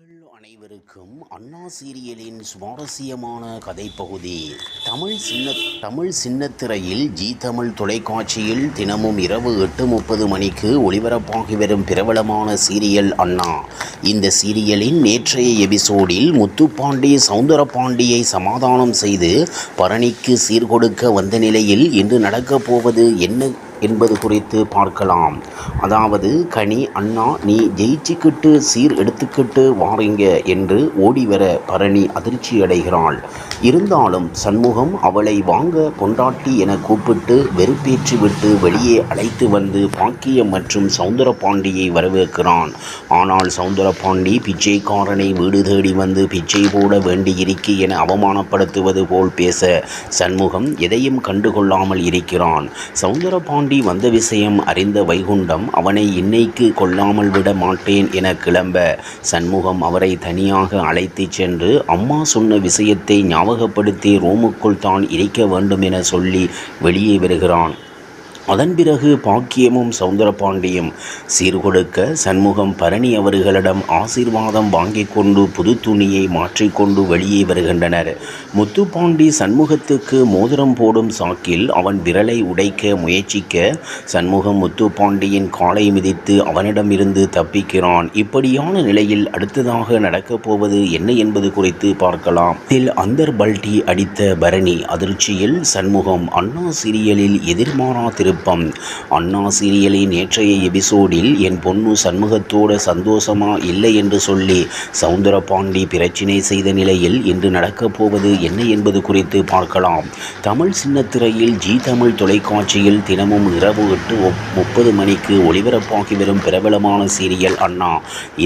மக்கள் அனைவருக்கும் அண்ணா சீரியலின் சுவாரஸ்யமான கதைப்பகுதி. தமிழ் சின்ன தமிழ் சின்னத்திரையில் ஜி தமிழ் தொலைக்காட்சியில் தினமும் இரவு எட்டு முப்பது மணிக்கு ஒளிபரப்பாகி வரும் பிரபலமான சீரியல் அண்ணா. இந்த சீரியலின் நேற்றைய எபிசோடில் முத்துப்பாண்டி சவுந்தரபாண்டியை சமாதானம் செய்து பரணிக்கு சீர்கொடுக்க வந்த நிலையில் இன்று நடக்கப் போவது என்ன என்பது குறித்து பார்க்கலாம். அதாவது கனி அண்ணா நீ ஜெயிச்சுக்கிட்டு சீர் எடுத்துக்கிட்டு வாரீங்க என்று ஓடிவர பரணி அதிர்ச்சி அடைகிறாள். இருந்தாலும் சண்முகம் அவளை வாங்க பொண்டாட்டி என கூப்பிட்டு வெறுப்பேற்றி விட்டு வெளியே அழைத்து வந்து பாக்கியம் மற்றும் சவுந்தரபாண்டியை வரவேற்கிறான். ஆனால் சவுந்தரபாண்டி பிச்சைக்காரனை வீடு தேடி வந்து பிச்சை போட வேண்டியிருக்கு என அவமானப்படுத்துவது போல் பேச சண்முகம் எதையும் கண்டுகொள்ளாமல் இருக்கிறான். சவுந்தரபாண்டி வந்த விஷயம் அறிந்த வைகுண்டம் அவனை இன்னைக்கு கொல்லாமல் விட மாட்டேன் என கிளம்ப சண்முகம் அவரை தனியாக அழைத்துச் சென்று அம்மா சொன்ன விஷயத்தை ஞாபகப்படுத்தி ரூமுக்குள் தான் இருக்க வேண்டும் என சொல்லி வெளியே வருகிறான். அதன் பிறகு பாக்கியமும் சவுந்தரபாண்டியும் சீர்கொடுக்க சண்முகம் பரணி அவர்களிடம் ஆசீர்வாதம் வாங்கிக் கொண்டு புது துணியை மாற்றிக்கொண்டு வெளியே வருகின்றனர். முத்துப்பாண்டி சண்முகத்துக்கு மோதிரம் போடும் சாக்கில் அவன் விரலை உடைக்க முயற்சிக்க சண்முகம் முத்துப்பாண்டியின் காலை மிதித்து அவனிடமிருந்து தப்பிக்கிறான். இப்படியான நிலையில் அடுத்ததாக நடக்கப் போவது என்ன என்பது குறித்து பார்க்கலாம். இதில் அந்தர் பல்டி அடித்த பரணி அதிர்ச்சியில் சண்முகம் அண்ணா சீரியலில் எதிர்மாறா விருப்பம் அண்ணா சீரியலின் நேற்றைய எபிசோடில் என் பொண்ணு சண்முகத்தோட சந்தோஷமா இல்லை என்று சொல்லி சவுந்தரபாண்டி பிரச்சினை செய்த நிலையில் இன்று நடக்கப் போவது என்ன என்பது குறித்து பார்க்கலாம். தமிழ் சின்னத்திரையில் ஜி தமிழ் தொலைக்காட்சியில் தினமும் இரவு எட்டு முப்பது மணிக்கு ஒளிபரப்பாகி வரும் பிரபலமான சீரியல் அண்ணா.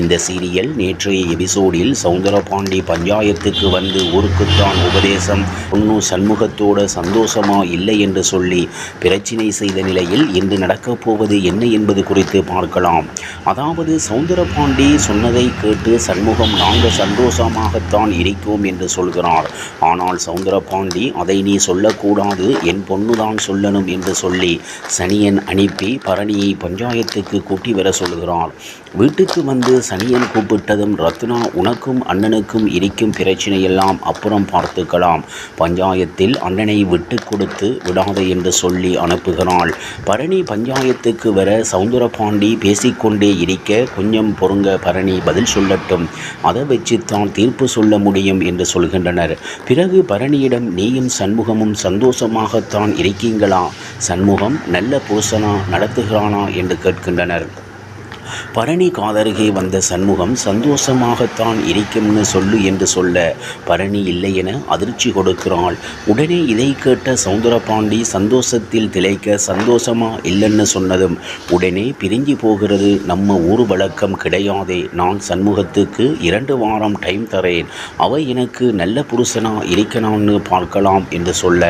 இந்த சீரியல் நேற்றைய எபிசோடில் சவுந்தரபாண்டி பஞ்சாயத்துக்கு வந்து ஊருக்குத்தான் உபதேசம். பொண்ணு சண்முகத்தோட சந்தோஷமா இல்லை என்று சொல்லி பிரச்சினை செய்த நிலையில் இன்று நடக்கப் போவது என்ன என்பது குறித்து பார்க்கலாம். அதாவது சவுந்தரபாண்டி சொன்னதை கேட்டு சண்முகம் நாங்கள் சந்தோஷமாகத்தான் இருக்கோம் என்று சொல்கிறார். ஆனால் சவுந்தரபாண்டி அதை நீ சொல்லக்கூடாது என் பொண்ணுதான் சொல்லணும் என்று சொல்லி சனியன் அனுப்பி பரணியை பஞ்சாயத்துக்கு கூட்டி வர சொல்கிறார். வீட்டுக்கு வந்து சனியன் கூப்பிட்டதும் ரத்னா உனக்கும் அண்ணனுக்கும் இருக்கும் பிரச்சனையெல்லாம் அப்புறம் பார்த்துக்கலாம். பஞ்சாயத்தில் அண்ணனை விட்டு கொடுத்து விடாதே என்று சொல்லி அனுப்புகிறாள் பரணி பஞ்சாயத்துக்கு வர சவுந்தரபாண்டி பேசிக்கொண்டே இருக்க கொஞ்சம் பொறுங்க பரணி பதில் சொல்லட்டும். அதை வச்சுத்தான் தீர்ப்பு சொல்ல முடியும் என்று சொல்கின்றனர். பிறகு பரணியிடம் நீயும் சண்முகமும் சந்தோஷமாகத்தான் இருக்கீங்களா? சண்முகம் நல்ல புருஷனா நடத்துகிறானா? என்று கேட்கின்றனர். பரணி காதருகே வந்த சண்முகம் சந்தோஷமாகத்தான் இருக்கும்னு சொல்லு என்று சொல்ல பரணி இல்லை என அதிர்ச்சி கொடுக்கிறாள். உடனே இதை கேட்ட சவுந்தரபாண்டி சந்தோஷத்தில் திளைக்க சந்தோஷமா இல்லைன்னு சொன்னதும் உடனே பிரிஞ்சு போகிறது நம்ம ஊர் வழக்கம் கிடையாதே நான் சண்முகத்துக்கு இரண்டு வாரம் டைம் தரேன் அவ எனக்கு நல்ல புருஷனா இருக்கணும்னு பார்க்கலாம் என்று சொல்ல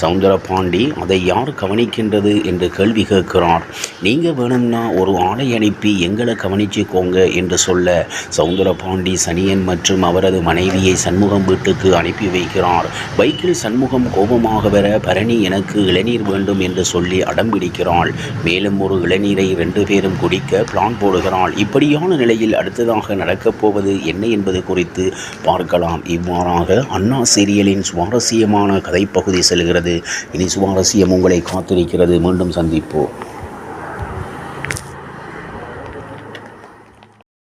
சவுந்தரபாண்டி அதை யார் கவனிக்கின்றது என்று கேள்வி கேட்கிறார். நீங்கள் வேணும்னா ஒரு ஆளை அனுப்பி எங்களை கவனிச்சுக்கோங்க என்று சொல்ல சவுந்தரபாண்டி சனியன் மற்றும் அவரது மனைவியை சண்முகம் வீட்டுக்கு அனுப்பி வைக்கிறார். பைக்கில் சண்முகம் கோபமாக வர பரணி எனக்கு இளநீர் வேண்டும் என்று சொல்லி அடம்பிடிக்கிறாள் மேலும் ஒரு இளநீரை ரெண்டு பேரும் குடிக்க பிளான் போடுகிறாள். இப்படியான நிலையில் அடுத்ததாக நடக்கப் போவது என்ன என்பது குறித்து பார்க்கலாம். இவ்வாறாக அண்ணா சீரியலின் சுவாரஸ்யமான கதைப்பகுதி செல்கிறது. இனி சுவாரஸ்யம் உங்களை காத்திருக்கிறது. மீண்டும் சந்திப்போம்.